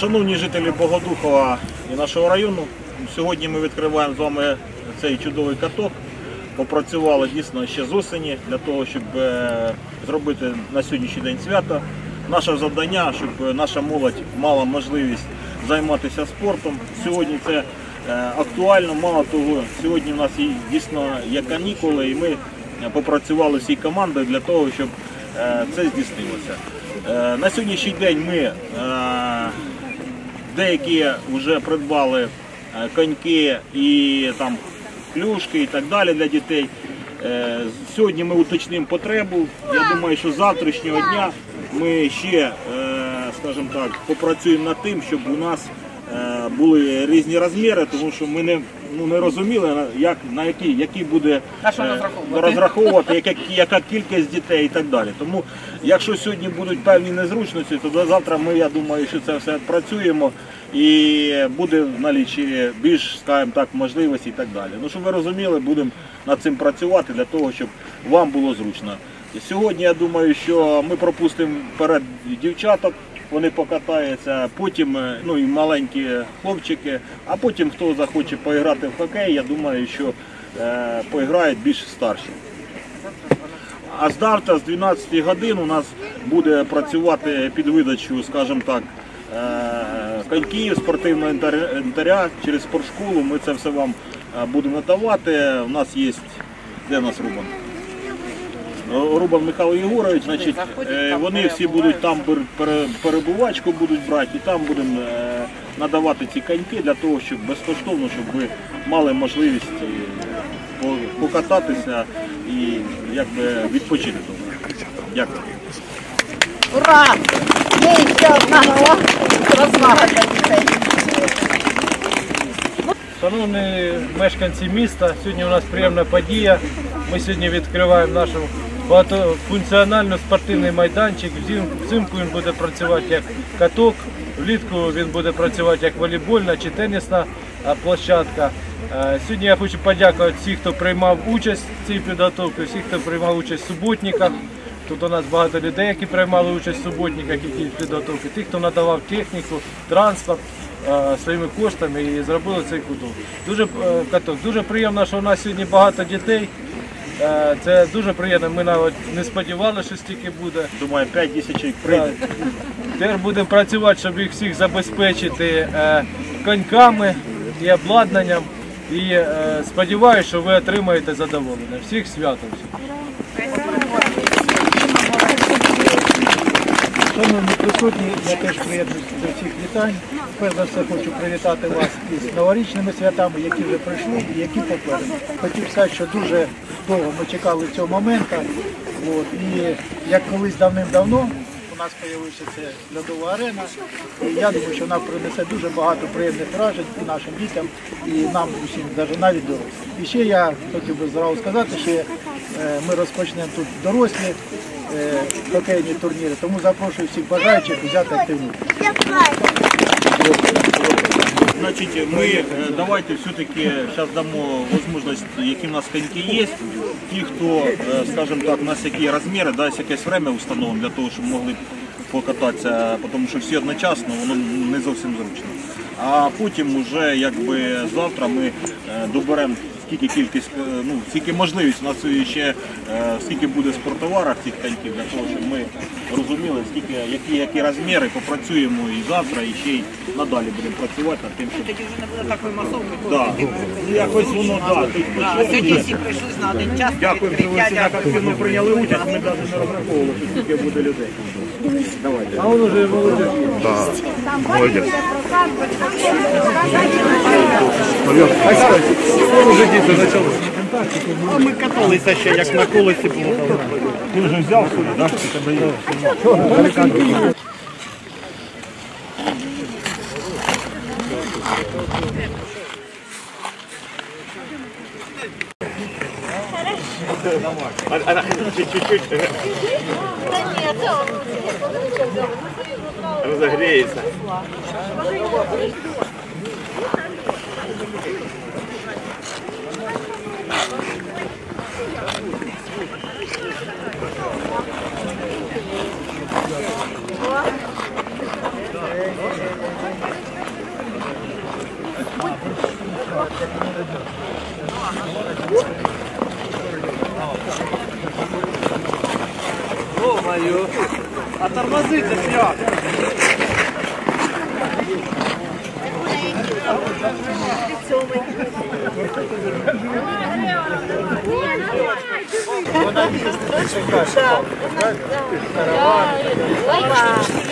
Шановні жителі Богодухова і нашого району, сьогодні ми відкриваємо з вами цей чудовий каток. Попрацювали дійсно ще з осені для того, щоб е, зробити на сьогоднішній день свято. Наше завдання, щоб наша молодь мала можливість займатися спортом. Сьогодні це е, актуально. Мало того, сьогодні в нас дійсно є канікули, і ми попрацювали всій командою для того, щоб це здійснилося. Е, На сьогоднішній день ми е, деякі вже придбали е, коньки і там клюшки і так далі для дітей. Сьогодні ми уточнимо потребу. Я думаю, що з завтрашнього дня ми ще, скажімо так, попрацюємо над тим, щоб у нас були різні розміри, тому що ми не, ну, не розуміли, як, на які, які буде На що е, розраховувати? розраховувати, яка, яка кількість дітей і так далі. Тому якщо сьогодні будуть певні незручності, то до завтра ми, я думаю, що це все працюємо і буде в налічі більш, скажімо так, можливості і так далі. Ну, щоб ви розуміли, будемо над цим працювати для того, щоб вам було зручно. Сьогодні я думаю, що ми пропустимо вперед дівчаток, вони покатаються, потім е, ну і маленькі хлопчики, а потім хто захоче поіграти в хокей, я думаю, що е, поіграють більш старші. А з завтра з 12 годин у нас буде працювати під видачу, скажімо так, е, коньків, спортивного інвентаря через спортшколу. Ми це все вам е, будемо надавати. У нас є, де нас Рубан? Рубан Михайло Єгорович, значить, е, вони всі будуть там перебувачку будуть брати, і там будемо е, надавати ці коньки для того, щоб безкоштовно, щоб ви мали можливість е, покататися і якби відпочити тут. Дякую. Ура! Є ще одна нова розвага для дітей. Шановні мешканці міста, сьогодні у нас приємна подія. Ми сьогодні відкриваємо наш багатофункціональний спортивний майданчик. Взимку він буде працювати як каток, влітку він буде працювати як волейбольна чи тенісна площадка. Е, Сьогодні я хочу подякувати всім, хто приймав участь в цій підготовці, всіх, хто приймав участь в суботниках. Тут у нас багато людей, які приймали участь в суботниках, які підготовки, тих, хто надавав техніку, транспорт е, своїми коштами і зробили цей куток. Дуже е, каток. Дуже приємно, що у нас сьогодні багато дітей. Е, Це дуже приємно. Ми навіть не сподівалися, що стільки буде. Думаю, 5-10 чоловік прийде. Тепер будемо працювати, щоб їх всіх забезпечити е, коньками і обладнанням. І е, сподіваюся, що ви отримаєте задоволення. Всіх святом. Шановні присутні, я теж приєднуюся до всіх вітань. Перш за все хочу привітати вас із новорічними святами, які вже пройшли і які попереду. Хотів сказати, що дуже довго ми чекали цього моменту. От, і як колись давним-давно у нас з'явилася ця льодова арена. І я думаю, що вона принесе дуже багато приємних вражень і нашим дітям, і нам усім, навіть навіть дорослим. І ще я хотів би зразу сказати, що е, ми розпочнемо тут дорослі хокейні турніри, тому запрошую всіх бажаючих взяти активну. Значить, ми е, давайте все-таки зараз дамо можливість, які в нас коньки є. Ті, хто, е, скажімо так, у нас які розміри, да, якесь время установимо для того, щоб могли покататися, тому що всі одночасно, воно не зовсім зручно. А потім вже якби завтра ми е, доберемо скільки кількість, е, ну скільки можливість. У нас ще е, скільки буде спортоварах цих коньків, для того, щоб ми розуміли, скільки які, які розміри, попрацюємо і завтра, і ще й надалі будемо працювати над тим, щоб Тоді вже не буде такої масовки. Да. Ну, якось воно да, тут Да. Сьогодні всі прийшли на один час. Дякую, що ви всі так активно прийняли участь. Ми навіть не розраховували, що скільки буде людей. Давайте. А він вже молодий. Ну, ми каталися ще, як на колесі було. Ти вже взяв собі, так? О, мою! А тормозы-то тормозить-то как? Опа.